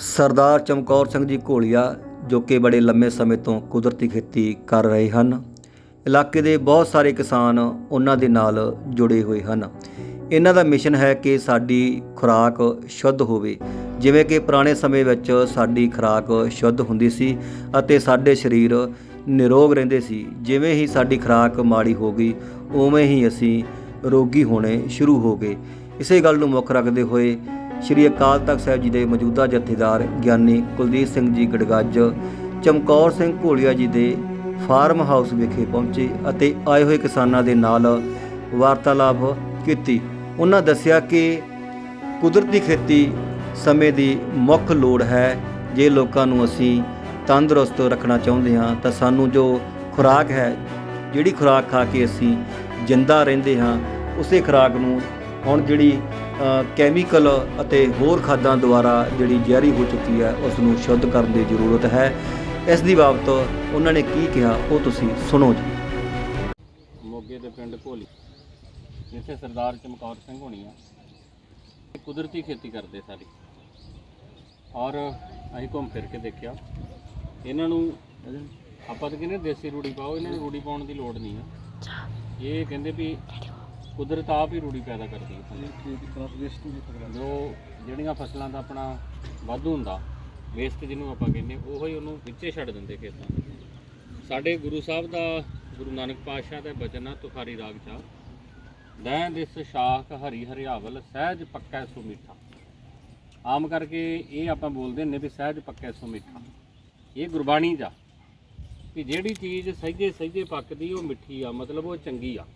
ਸਰਦਾਰ ਚਮਕੌਰ ਸਿੰਘ ਜੀ ਘੋਲੀਆ, ਜੋ ਕਿ ਬੜੇ ਲੰਮੇ ਸਮੇਂ ਤੋਂ ਕੁਦਰਤੀ ਖੇਤੀ ਕਰ ਰਹੇ ਹਨ, ਇਲਾਕੇ ਦੇ ਬਹੁਤ ਸਾਰੇ ਕਿਸਾਨ ਉਹਨਾਂ ਦੇ ਨਾਲ ਜੁੜੇ ਹੋਏ ਹਨ। ਇਹਨਾਂ ਦਾ ਮਿਸ਼ਨ ਹੈ ਕਿ ਸਾਡੀ ਖੁਰਾਕ ਸ਼ੁੱਧ ਹੋਵੇ। ਜਿਵੇਂ ਕਿ ਪੁਰਾਣੇ ਸਮੇਂ ਵਿੱਚ ਸਾਡੀ ਖੁਰਾਕ ਸ਼ੁੱਧ ਹੁੰਦੀ ਸੀ ਅਤੇ ਸਾਡੇ ਸਰੀਰ ਨਿਰੋਗ ਰਹਿੰਦੇ ਸੀ। ਜਿਵੇਂ ਹੀ ਸਾਡੀ ਖੁਰਾਕ ਮਾੜੀ ਹੋ ਗਈ, ਉਵੇਂ ਹੀ ਅਸੀਂ ਰੋਗੀ ਹੋਣੇ ਸ਼ੁਰੂ ਹੋ ਗਏ। ਇਸੇ ਗੱਲ ਨੂੰ ਮੁੱਖ ਰੱਖਦੇ ਹੋਏ ਸ਼੍ਰੀ ਅਕਾਲ ਤਖਤ ਸਾਹਿਬ ਜੀ ਦੇ ਮੌਜੂਦਾ ਜਥੇਦਾਰ ਗਿਆਨੀ ਕੁਲਦੀਪ ਸਿੰਘ ਜੀ ਗੜਗੱਜ, ਚਮਕੌਰ ਸਿੰਘ ਘੋਲੀਆ ਜੀ ਦੇ ਫਾਰਮ ਹਾਊਸ ਵਿਖੇ ਪਹੁੰਚੇ ਅਤੇ ਆਏ ਹੋਏ ਕਿਸਾਨਾਂ ਦੇ ਨਾਲ ਵਾਰਤਾਲਾਪ ਕੀਤੀ। ਉਹਨਾਂ ਦੱਸਿਆ ਕਿ ਕੁਦਰਤੀ ਖੇਤੀ ਸਮੇਂ ਦੀ ਮੁੱਖ ਲੋੜ ਹੈ। ਜੇ ਲੋਕਾਂ ਨੂੰ ਅਸੀਂ ਤੰਦਰੁਸਤ ਰੱਖਣਾ ਚਾਹੁੰਦੇ ਹਾਂ, ਤਾਂ ਸਾਨੂੰ ਜੋ ਖੁਰਾਕ ਹੈ, ਜਿਹੜੀ ਖੁਰਾਕ ਖਾ ਕੇ ਅਸੀਂ ਜਿੰਦਾ ਰਹਿੰਦੇ ਹਾਂ, ਉਸੇ ਖੁਰਾਕ ਨੂੰ ਹੁਣ ਜਿਹੜੀ ਕੈਮੀਕਲ ਅਤੇ ਹੋਰ ਖਾਦਾਂ ਦੁਆਰਾ ਜਿਹੜੀ ਜ਼ਹਿਰੀ ਹੋ ਚੁੱਕੀ ਹੈ ਉਸ ਨੂੰ ਸ਼ੁੱਧ ਕਰਨ ਦੀ ਜ਼ਰੂਰਤ ਹੈ। ਇਸ ਦੀ ਬਾਬਤ ਉਹਨਾਂ ਨੇ ਕੀ ਕਿਹਾ, ਉਹ ਤੁਸੀਂ ਸੁਣੋ ਜੀ। ਮੋਗੇ ਦੇ ਪਿੰਡ ਘੋਲੀ ਜਿੱਥੇ ਸਰਦਾਰ ਚਮਕੌਰ ਸਿੰਘ ਹੋਣੀ ਆ ਕੁਦਰਤੀ ਖੇਤੀ ਕਰਦੇ ਸਾਰੀ ਔਰ ਅਸੀਂ ਘੁੰਮ ਫਿਰ ਕੇ ਦੇਖਿਆ। ਇਹਨਾਂ ਨੂੰ ਆਪਾਂ ਤਾਂ ਕਹਿੰਦੇ ਦੇਸੀ ਰੂੜੀ ਪਾਓ, ਇਹਨਾਂ ਨੂੰ ਰੂੜੀ ਪਾਉਣ ਦੀ ਲੋੜ ਨਹੀਂ ਆ। ਇਹ ਕਹਿੰਦੇ ਵੀ ਕੁਦਰਤ ਆਪ ਹੀ ਰੂੜੀ ਪੈਦਾ ਕਰਦੀ ਹੈ ਜੋ ਜਿਹੜੀਆਂ ਫਸਲਾਂ ਦਾ ਆਪਣਾ ਵਾਧੂ ਹੁੰਦਾ ਵੇਸਟ ਜਿਹਨੂੰ ਆਪਾਂ ਕਹਿੰਦੇ ਉਹੋ ਹੀ ਉਹਨੂੰ ਵਿੱਚੇ ਛੱਡ ਦਿੰਦੇ ਖੇਤਾਂ। ਸਾਡੇ ਗੁਰੂ ਸਾਹਿਬ ਦਾ ਗੁਰੂ ਨਾਨਕ ਪਾਤਸ਼ਾਹ ਦਾ ਬਚਨ ਆ ਤੁਖਾਰੀ ਰਾਗ ਚਾ ਦੈਂ ਦਿਸ ਸ਼ਾਖ ਹਰੀ ਹਰਿਆਵਲ ਸਹਿਜ ਪੱਕਾ ਸੋ ਮਿੱਠਾ। ਆਮ ਕਰਕੇ ਇਹ ਆਪਾਂ ਬੋਲਦੇ ਨੇ ਵੀ ਸਹਿਜ ਪੱਕਾ ਸੋ ਮਿੱਠਾ। ਇਹ ਗੁਰਬਾਣੀ ਦਾ ਕਿ ਜਿਹੜੀ ਚੀਜ਼ ਸਹਿਜੇ ਸਹਿਜੇ ਪੱਕਦੀ ਉਹ ਮਿੱਠੀ ਆ ਮਤਲਬ ਉਹ ਚੰਗੀ ਆ।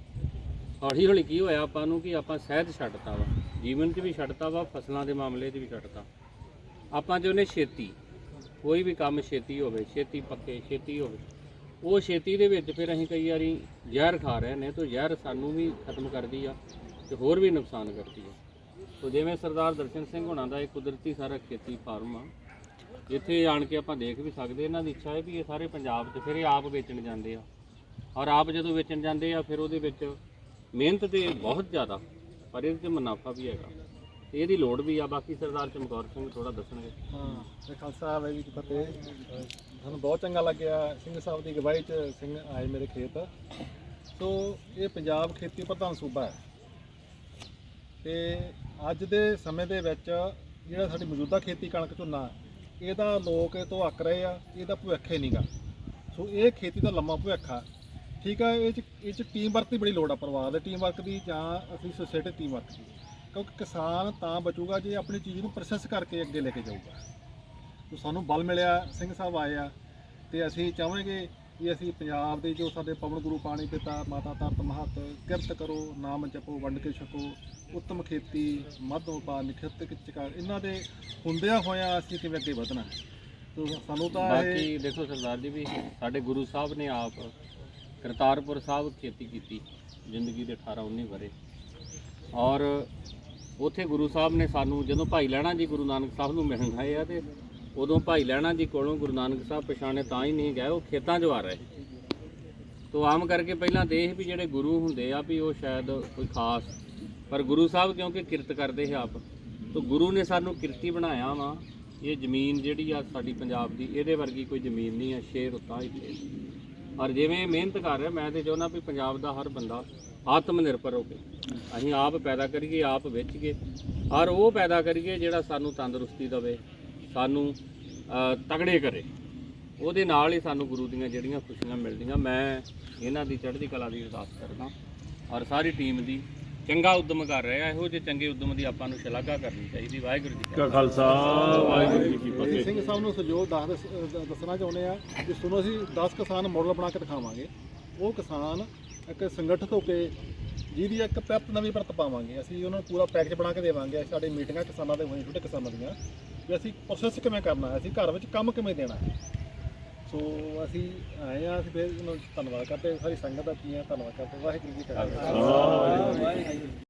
ਹੌਲੀ ਹੌਲੀ ਕੀ ਹੋਇਆ, ਆਪਾਂ ਨੂੰ ਕਿ ਆਪਾਂ ਸਹਿਜ ਛੱਡਤਾ ਵਾ, ਜੀਵਨ 'ਚ ਵੀ ਛੱਡਤਾ ਵਾ, ਫਸਲਾਂ ਦੇ ਮਾਮਲੇ 'ਚ ਵੀ ਛੱਡਤਾ। ਆਪਾਂ ਚਾਹੁੰਦੇ ਛੇਤੀ, ਕੋਈ ਵੀ ਕੰਮ ਛੇਤੀ ਹੋਵੇ, ਛੇਤੀ ਪੱਕੇ, ਛੇਤੀ ਹੋਵੇ, ਉਹ ਛੇਤੀ ਦੇ ਵਿੱਚ ਫਿਰ ਅਸੀਂ ਕਈ ਵਾਰੀ ਜ਼ਹਿਰ ਖਾ ਰਹੇ ਨੇ ਤਾਂ ਜ਼ਹਿਰ ਸਾਨੂੰ ਵੀ ਖਤਮ ਕਰਦੀ ਆ, ਤੇ ਹੋਰ ਵੀ ਨੁਕਸਾਨ ਕਰਦੀ ਆ। ਸੋ ਜਿਵੇਂ ਸਰਦਾਰ ਦਰਸ਼ਨ ਸਿੰਘ ਹੋਣਾ ਦਾ ਇਹ ਕੁਦਰਤੀ ਸਾਰਾ ਖੇਤੀ ਫਾਰਮ ਆ, ਇੱਥੇ ਆਣ ਕੇ ਆਪਾਂ ਦੇਖ ਵੀ ਸਕਦੇ, ਇਹਨਾਂ ਦੀ ਇੱਛਾ ਹੈ ਵੀ ਇਹ ਸਾਰੇ ਪੰਜਾਬ 'ਚ ਫਿਰ ਇਹ ਆਪ ਵੇਚਣ ਜਾਂਦੇ ਆ। ਔਰ ਆਪ ਜਦੋਂ ਵੇਚਣ ਜਾਂਦੇ ਆ, ਫਿਰ ਉਹਦੇ ਵਿੱਚ ਮਿਹਨਤ ਤੇ ਬਹੁਤ ਜ਼ਿਆਦਾ, ਪਰ ਇਹਦੇ 'ਚ ਮੁਨਾਫਾ ਵੀ ਹੈਗਾ। ਤੇ ਇਹਦੀ ਲੋੜ ਵੀ ਆ, ਬਾਕੀ ਸਰਦਾਰ ਚਮਕੌਰ ਸਿੰਘ ਥੋੜਾ ਦੱਸਣਗੇ। ਹਾਂ, ਤੇ ਖਾਲਸਾ ਵਾਹਿਗੁਰੂ ਜੀ ਕੀ ਫਤਿਹ ਸਾਨੂੰ ਬਹੁਤ ਚੰਗਾ ਲੱਗਿਆ, ਸਿੰਘ ਸਾਹਿਬ ਦੀ ਅਗਵਾਈ 'ਚ ਸਿੰਘ ਆਏ ਮੇਰੇ ਖੇਤ। ਸੋ, ਇਹ ਪੰਜਾਬ ਖੇਤੀ ਪ੍ਰਧਾਨ ਸੂਬਾ ਹੈ। ਤੇ ਅੱਜ ਦੇ ਸਮੇਂ ਦੇ ਵਿੱਚ ਜਿਹੜਾ ਸਾਡੀ ਮੌਜੂਦਾ ਖੇਤੀ ਕਣਕ ਝੋਨਾ, ਇਹਦਾ ਲੋਕ ਇਹ ਤੋਂ ਅੱਕ ਰਹੇ ਆ, ਇਹਦਾ ਭਵਿੱਖ ਹੀ ਨਹੀਂਗਾ ਸੋ, ਇਹ ਖੇਤੀ ਦਾ ਲੰਮਾ ਭਵਿੱਖ ਆ। ਠੀਕ ਆ ਇਹ ਚ ਇਹ ਚ ਟੀਮ ਵਰਕ ਦੀ ਬੜੀ ਲੋੜ ਆ ਪਰਿਵਾਰ ਦੇ ਟੀਮ ਵਰਕ ਦੀ ਜਾਂ ਅਸੀਂ ਸੋਸਾਇਟੀ ਟੀਮ ਵਰਕ ਦੀ। ਕਿਉਂਕਿ ਕਿਸਾਨ ਤਾਂ ਬਚੂਗਾ ਜੇ ਆਪਣੀ ਚੀਜ਼ ਨੂੰ ਪ੍ਰੋਸੈਸ ਕਰਕੇ ਅੱਗੇ ਲੈ ਕੇ ਜਾਊਗਾ। ਸੋ ਸਾਨੂੰ ਬਲ ਮਿਲਿਆ ਸਿੰਘ ਸਾਹਿਬ ਆਏ ਆ ਤੇ ਅਸੀਂ ਚਾਹਾਂਗੇ ਕਿ ਅਸੀਂ ਪੰਜਾਬ ਦੇ ਜੋ ਸਾਡੇ ਪਵਨ ਗੁਰੂ ਪਾਣੀ ਪਿਤਾ ਮਾਤਾ ਤਰਤ ਮਹਤ ਕਿਰਤ ਕਰੋ ਨਾਮ ਜਪੋ ਵੰਡ ਕੇ ਛਕੋ ਉੱਤਮ ਖੇਤੀ ਮੱਧ ਵਪਾਰ ਨਿਖਿਤ ਕਿਚਕਾਰ ਇਹਨਾਂ ਦੇ ਹੁੰਦਿਆਂ ਹੋਇਆਂ ਅਸੀਂ ਕਿਵੇਂ ਅੱਗੇ ਵਧਣਾ। ਹੈ ਸਾਨੂੰ ਤਾਂ ਬਾਕੀ ਦੇਖੋ ਸਰਦਾਰ ਜੀ ਵੀ ਸਾਡੇ ਗੁਰੂ ਸਾਹਿਬ ਨੇ ਆਪ ਕਰਤਾਰਪੁਰ ਸਾਹਿਬ ਖੇਤੀ ਕੀਤੀ, ਜ਼ਿੰਦਗੀ ਦੇ 18 19 ਵਰੇ ਔਰ ਉਥੇ ਗੁਰੂ ਸਾਹਿਬ ਨੇ ਸਾਨੂੰ, ਜਦੋਂ ਭਾਈ ਲੈਣਾ ਜੀ ਗੁਰੂ ਨਾਨਕ ਸਾਹਿਬ ਨੂੰ ਮਿਲਣ ਆਏ ਆ ਤੇ ਉਦੋਂ ਭਾਈ ਲੈਣਾ ਜੀ ਕੋਲੋਂ ਗੁਰੂ ਨਾਨਕ ਸਾਹਿਬ ਪਛਾਣੇ ਤਾਂ ਹੀ ਨਹੀਂ ਗਏ, ਉਹ ਖੇਤਾਂ 'ਚ ਆ ਰਹੇ। ਤੋ ਆਮ ਕਰਕੇ ਪਹਿਲਾਂ ਤੇ ਇਹ ਵੀ ਜਿਹੜੇ ਗੁਰੂ ਹੁੰਦੇ ਆ ਵੀ ਉਹ ਸ਼ਾਇਦ ਕੋਈ ਖਾਸ, ਪਰ ਗੁਰੂ ਸਾਹਿਬ ਕਿਉਂਕਿ ਕਿਰਤ ਕਰਦੇ ਹੈ ਆਪ, ਤੋ ਗੁਰੂ ਨੇ ਸਾਨੂੰ ਕਿਰਤੀ ਬਣਾਇਆ ਵਾ। ਇਹ ਜ਼ਮੀਨ ਜਿਹੜੀ ਆ ਸਾਡੀ ਪੰਜਾਬ ਦੀ, ਇਹਦੇ ਵਰਗੀ ਕੋਈ ਜ਼ਮੀਨ ਨਹੀਂ ਆ, ਸ਼ੇਰ ਉਤਾਂ ਹੀ ਔਰ ਜਿਵੇਂ ਮਿਹਨਤ ਕਰ ਰਿਹਾ ਮੈਂ ਤੇ ਚਾਹੁੰਦਾ ਵੀ ਪੰਜਾਬ ਦਾ ਹਰ ਬੰਦਾ ਆਤਮ ਨਿਰਭਰ ਹੋਵੇ। ਅਸੀਂ ਆਪ ਪੈਦਾ ਕਰੀਏ ਆਪ ਵੇਚੀਏ। ਔਰ ਉਹ ਪੈਦਾ ਕਰੀਏ ਜਿਹੜਾ ਸਾਨੂੰ ਤੰਦਰੁਸਤੀ ਦੇਵੇ ਸਾਨੂੰ ਅ, ਤਗੜੇ ਕਰੇ। ਉਹਦੇ ਨਾਲ ਹੀ ਸਾਨੂੰ ਗੁਰੂ ਦੀਆਂ ਜਿਹੜੀਆਂ ਖੁਸ਼ੀਆਂ ਮਿਲਦੀਆਂ। ਮੈਂ ਇਹਨਾਂ ਦੀ ਚੜ੍ਹਦੀ ਕਲਾ ਦੀ ਅਰਦਾਸ ਕਰਦਾ ਔਰ ਸਾਰੀ ਟੀਮ ਦੀ ਚੰਗਾ ਉਦਮ ਕਰ ਰਿਹਾ ਇਹੋ ਜਿਹੇ ਚੰਗੇ ਉਦਮ ਦੀ ਆਪਾਂ ਨੂੰ ਸ਼ਲਾਘਾ ਕਰਨੀ ਚਾਹੀਦੀ ਵਾਹਿਗੁਰੂ ਜੀ ਕਾ ਖਾਲਸਾ ਵਾਹਿਗੁਰੂ ਜੀ ਕੀ ਫਤਿਹ। ਸਿੰਘ ਸਾਹਿਬ ਨੂੰ ਸਹਿਯੋਗ ਦੱਸ ਦੱਸ- ਦੱਸਣਾ ਚਾਹੁੰਦੇ ਆ ਕਿ ਸੁਣੋ ਅਸੀਂ 10 ਕਿਸਾਨ ਮਾਡਲ ਬਣਾ ਕੇ ਦਿਖਾਵਾਂਗੇ। ਉਹ ਕਿਸਾਨ ਇੱਕ ਸੰਗਠਿਤ ਹੋ ਕੇ ਜਿਹਦੀ ਇੱਕ ਪੈਪ ਨਵੀਂ ਪਰਤ ਪਾਵਾਂਗੇ। ਅਸੀਂ ਉਹਨਾਂ ਨੂੰ ਪੂਰਾ ਪੈਕੇਜ ਬਣਾ ਕੇ ਦੇਵਾਂਗੇ। ਸਾਡੀ ਮੀਟਿੰਗਾਂ ਕਿਸਾਨਾਂ ਦੇ ਹੋਈਆਂ ਛੋਟੇ ਕਿਸਾਨਾਂ ਦੀਆਂ। ਵੀ ਅਸੀਂ ਪ੍ਰੋਸੈਸ ਕਿਵੇਂ ਕਰਨਾ ਹੈ? ਅਸੀਂ ਘਰ ਵਿੱਚ ਕੰਮ ਕਿਵੇਂ ਦੇਣਾ ਹੈ? ਸੋ ਅਸੀਂ ਆਏ ਆ ਅਸੀਂ ਫਿਰ ਉਹਨਾਂ ਦਾ ਧੰਨਵਾਦ ਕਰਦੇ ਹਾਂ, ਸਾਰੀ ਸੰਗਤ ਦਾ ਕੀ ਹੈ ਧੰਨਵਾਦ ਕਰਦੇ ਹਾਂ। ਵਾਹਿਗੁਰੂ ਜੀ ਕਾ ਖਾਲਸਾ। ਵਾਹਿਗੁਰੂ ਜੀ ਕੀ ਫਤਿਹ।